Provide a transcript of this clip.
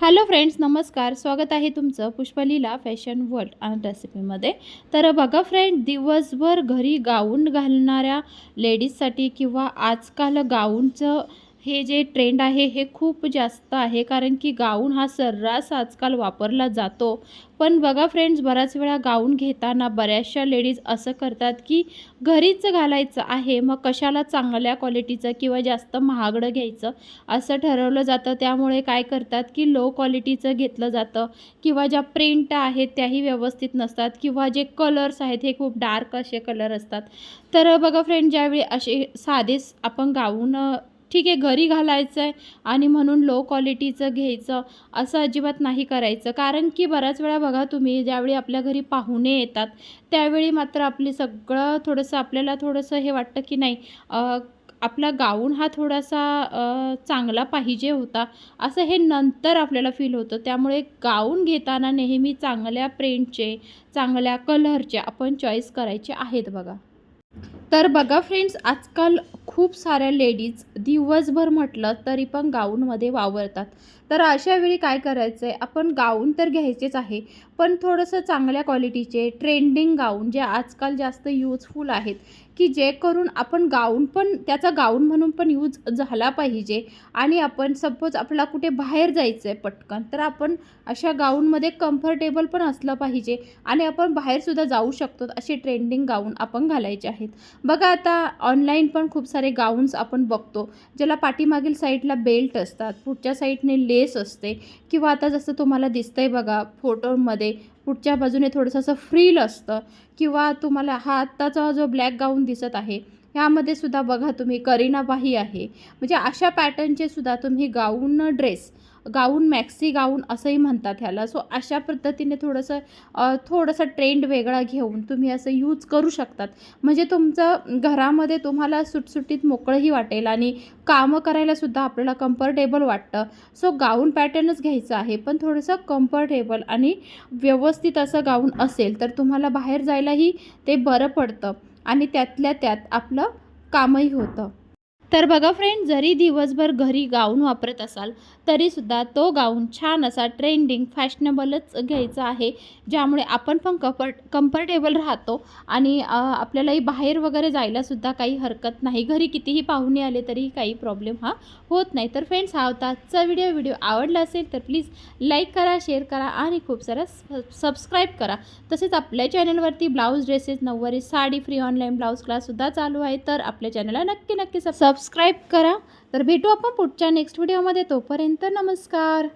Hello friends नमस्कार. स्वागत आहे तुमचं पुष्पलीला फॅशन वर्ल्ड आणि रेसिपीमध्ये तर बघा फ्रेंड दिवसभर घरी गाऊन घालणाऱ्या लेडीजसाठी किंवा आजकाल गाऊनचं हे जे ट्रेंड आहे हे खूप जास्त आहे. कारण की गाऊन हा सर्रास आजकाल वापरला जातो. पण बघा फ्रेंड्स बऱ्याच वेळा गाऊन घेताना बऱ्याचशा लेडीज असं करतात की घरीच घालायचं आहे. मग कशाला चांगल्या क्वालिटीचं किंवा जास्त महागडं घ्यायचं असं ठरवलं जातं. त्यामुळे काय करतात की लो क्वालिटीचं घेतलं जातं. किंवा ज्या प्रिंट आहेत त्याही व्यवस्थित नसतात. किंवा जे कलर्स आहेत हे खूप डार्क असे कलर असतात. तर बघा फ्रेंड ज्यावेळी असे साधेच आपण गाऊन ठीक आहे घरी घालायचं आहे आणि म्हणून लो क्वालिटीचं घ्यायचं असं अजिबात नाही करायचं. कारण की बऱ्याच वेळा बघा तुम्ही ज्यावेळी आपल्या घरी पाहुणे येतात त्यावेळी मात्र आपली सगळं थोडंसं आपल्याला थोडंसं हे वाटतं की नाही आपला गाऊन हा थोडासा चांगला पाहिजे होता असं हे नंतर आपल्याला फील होतं. त्यामुळे गाऊन घेताना नेहमी चांगल्या प्रिंटचे चांगल्या कलरचे आपण चॉईस करायचे आहेत बघा. तर बघा फ्रेंड्स आजकाल खूप साऱ्या लेडीज दिवसभर म्हटलं तरी पण गाऊनमध्ये वावरतात. तर अशा वेळी काय करायचं आहे आपण गाऊन तर घ्यायचेच आहे पण थोडंसं चांगल्या क्वालिटीचे ट्रेंडिंग गाऊन जे आजकाल जास्त यूजफुल आहेत की जे करून आपण गाऊन पण त्याचा गाऊन म्हणून पण यूज झाला पाहिजे आणि आपण सपोज आपला कुठे बाहेर जायचं आहे पटकन तर आपण अशा गाऊनमध्ये कम्फर्टेबल पण असलं पाहिजे आणि आपण बाहेरसुद्धा जाऊ शकतो असे ट्रेंडिंग गाऊन आपण घालायचे आहेत. बघा आता ऑनलाईन पण खूप सारे गाऊन्स आपण बघतो ज्याला पाठीमागील साईडला बेल्ट असतात पुढच्या साईडने लेस असते किंवा आता जसं तुम्हाला दिसतंय बघा फोटोमध्ये पुढच्या बाजूने थोडंसं असं फ्रील असतं किंवा तुम्हाला हा आत्ताचा जो ब्लॅक गाऊन दिसत आहे ह्यामध्ये सुद्धा बघा तुम्ही करीनाबाही आहे. म्हणजे अशा पॅटर्नचे सुद्धा तुम्ही गाऊन ड्रेस गाऊन मॅक्सी गाऊन असंही म्हणतात ह्याला. सो अशा पद्धतीने थोडंसं थोडंसं ट्रेंड वेगळा घेऊन तुम्ही असं यूज करू शकतात. म्हणजे तुमचं घरामध्ये तुम्हाला सुटसुटीत मोकळंही वाटेल आणि कामं करायलासुद्धा आपल्याला कम्फर्टेबल वाटतं. सो गाऊन पॅटर्नच घ्यायचं आहे. पण थोडंसं कम्फर्टेबल आणि व्यवस्थित असं गाऊन असेल तर तुम्हाला बाहेर जायलाही ते बरं पडतं. आणि त्यातल्या त्यात आपलं कामही होतं. तर बघा फ्रेंड जरी दिवसभर घरी गाऊन वापरत असाल तरीसुद्धा तो गाऊन छान असा ट्रेंडिंग फॅशनेबलच घ्यायचा आहे ज्यामुळे आपण पण कम्फर्ट कम्फर्टेबल राहतो आणि आपल्यालाही बाहेर वगैरे जायलासुद्धा काही हरकत नाही. घरी कितीही पाहुणे आले तरीही काही प्रॉब्लेम हा होत नाही. तर फ्रेंड्स हा होता आजचा व्हिडिओ व्हिडिओ आवडला असेल तर प्लीज लाईक करा शेअर करा आणि खूप सारा सबस्क्राईब करा. तसेच आपल्या चॅनलवरती ब्लाऊज ड्रेसेस नऊवारी साडी फ्री ऑनलाईन ब्लाऊज क्लाससुद्धा चालू आहे. तर आपल्या चॅनलला नक्की नक्की सबस्क्राईब करा. तर भेटू आपण पुढच्या नेक्स्ट व्हिडिओमध्ये तोपर्यंत नमस्कार.